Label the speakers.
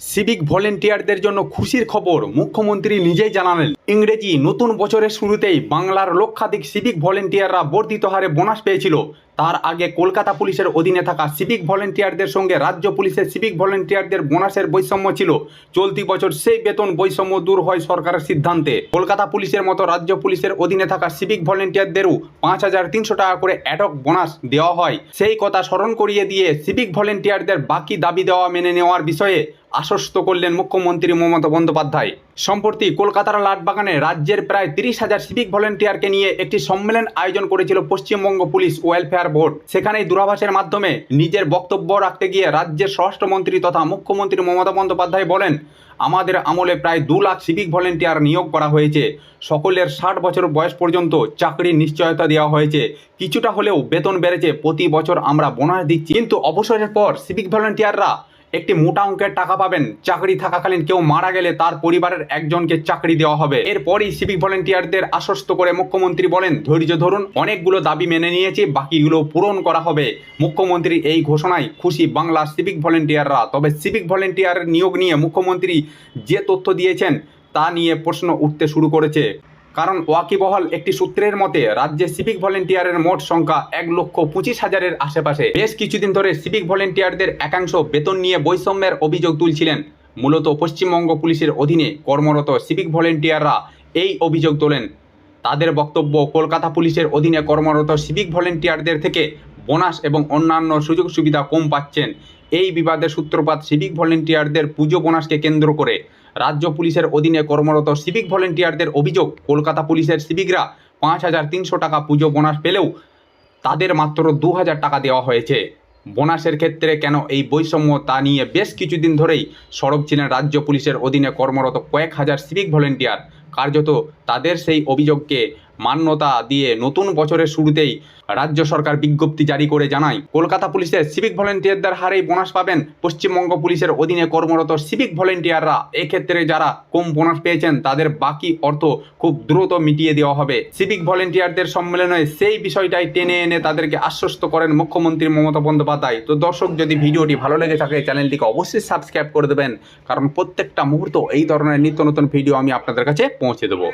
Speaker 1: Civic ভলেন্টিয়ারদের জন্য খুশির খবর, মুখ্যমন্ত্রী নিজেই জানালেন। ইংরেজি নতুন বছরের শুরুতেই বাংলার লক্ষাধিক সিভিক ভলেন্টিয়াররা বর্ধিত হারে বোনাস পেয়েছিল। তার আগে কলকাতা পুলিশের অধীনে থাকা সিভিক ভলেন্টিয়ারদের সঙ্গে রাজ্য পুলিশের সিভিক ভলেন্টিয়ারদের বোনাসের বৈষম্য ছিল। চলতি বছর সেই বেতন বৈষম্য দূর হয় সরকারের সিদ্ধান্তে। কলকাতা পুলিশের মতো রাজ্য পুলিশের অধীনে থাকা সিভিক ভলেন্টিয়ারদেরও পাঁচ হাজার তিনশো টাকা করে অ্যাডক বোনাস দেওয়া হয়। সেই কথা স্মরণ করিয়ে দিয়ে সিভিক ভলেন্টিয়ারদের বাকি দাবি দেওয়া মেনে নেওয়ার বিষয়ে আশ্বস্ত করলেন মুখ্যমন্ত্রী মমতা বন্দ্যোপাধ্যায়। সম্প্রতি কলকাতার লাটবাগানে রাজ্যের প্রায় তিরিশ হাজার সিভিক ভলেন্টিয়ারকে নিয়ে একটি সম্মেলন আয়োজন করেছিল পশ্চিমবঙ্গ পুলিশ ওয়েলফেয়ার বোর্ড। সেখানেই দূরাভাষের মাধ্যমে নিজের বক্তব্য রাখতে গিয়ে রাজ্যের স্বরাষ্ট্রমন্ত্রী তথা মুখ্যমন্ত্রী মমতা বন্দ্যোপাধ্যায় বলেন, আমাদের আমলে প্রায় দু লাখ সিভিক ভলেন্টিয়ার নিয়োগ করা হয়েছে। সকলের ষাট বছর বয়স পর্যন্ত চাকরির নিশ্চয়তা দেওয়া হয়েছে। কিছুটা হলেও বেতন বেড়েছে। প্রতি বছর আমরা বোনাস দিচ্ছি। কিন্তু অবসরের পর সিভিক ভলেন্টিয়াররা একটি মোটা অঙ্কের টাকা পাবেন। চাকরি থাকাকালীন কেউ মারা গেলে তার পরিবারের একজনকে চাকরি দেওয়া হবে। এরপরই সিভিক ভলেন্টিয়ারদের আশ্বস্ত করে মুখ্যমন্ত্রী বলেন, ধৈর্য ধরুন, অনেকগুলো দাবি মেনে নিয়েছি, বাকিগুলো পূরণ করা হবে। মুখ্যমন্ত্রীর এই ঘোষণায় খুশি বাংলার সিভিক ভলেন্টিয়াররা। তবে সিভিক ভলেন্টিয়ার নিয়োগ নিয়ে মুখ্যমন্ত্রী যে তথ্য দিয়েছেন তা নিয়ে প্রশ্ন উঠতে শুরু করেছে। কারণ ওয়াকিবহল একটি সূত্রের মতে, রাজ্যে সিভিক ভলেন্টিয়ারের মোট সংখ্যা এক লক্ষ পঁচিশ হাজারের আশেপাশে। বেশ কিছুদিন ধরে সিভিক ভলেন্টিয়ারদের একাংশ বেতন নিয়ে বৈষম্যের অভিযোগ তুলছিলেন। মূলত পশ্চিমবঙ্গ পুলিশের অধীনে কর্মরত সিভিক ভলেন্টিয়াররা এই অভিযোগ তোলেন। তাদের বক্তব্য কলকাতা পুলিশের অধীনে কর্মরত সিভিক ভলেন্টিয়ারদের থেকে বোনাস এবং অন্যান্য সুযোগ সুবিধা কম পাচ্ছেন। এই বিবাদের সূত্রপাত সিভিক ভলেন্টিয়ারদের পুজো বোনাসকে কেন্দ্র করে। রাজ্য পুলিশের অধীনে কর্মরত সিভিক ভলেন্টিয়ারদের অভিযোগ, কলকাতা পুলিশের সিভিকরা পাঁচ হাজার তিনশো টাকা পুজো বোনাস পেলেও তাদের মাত্র দু হাজার টাকা দেওয়া হয়েছে। বোনাসের ক্ষেত্রে কেন এই বৈষম্য তা নিয়ে বেশ কিছুদিন ধরেই সরব ছিলেন রাজ্য পুলিশের অধীনে কর্মরত কয়েক হাজার সিভিক ভলেন্টিয়ার। কার্যত তাদের সেই অভিযোগকে মান্যতা দিয়ে নতুন বছরের শুরুতেই রাজ্য সরকার বিজ্ঞপ্তি জারি করে জানায়। কলকাতা পুলিশের সিভিক ভলেন্টিয়ারদের হারেই বোনাস পাবেন। পশ্চিমবঙ্গ পুলিশের অধীনে কর্মরত সিভিক ভলেন্টিয়াররা এক্ষেত্রে যারা কম বোনাস পেয়েছেন, তাদের বাকি অর্থ খুব দ্রুত মিটিয়ে দেওয়া হবে। সিভিক ভলেন্টিয়ারদের সম্মেলনে সেই বিষয়টাই টেনে এনে তাদেরকে আশ্বস্ত করেন মুখ্যমন্ত্রী মমতা বন্দ্যোপাধ্যায়। তো দর্শক, যদি ভিডিওটি ভালো লেগে থাকে, চ্যানেলটিকে অবশ্যই সাবস্ক্রাইব করে দেবেন। কারণ প্রত্যেকটা মুহূর্ত এই ধরনের নিত্য নতুন ভিডিও আমি আপনাদের কাছে পৌঁছে দেবো।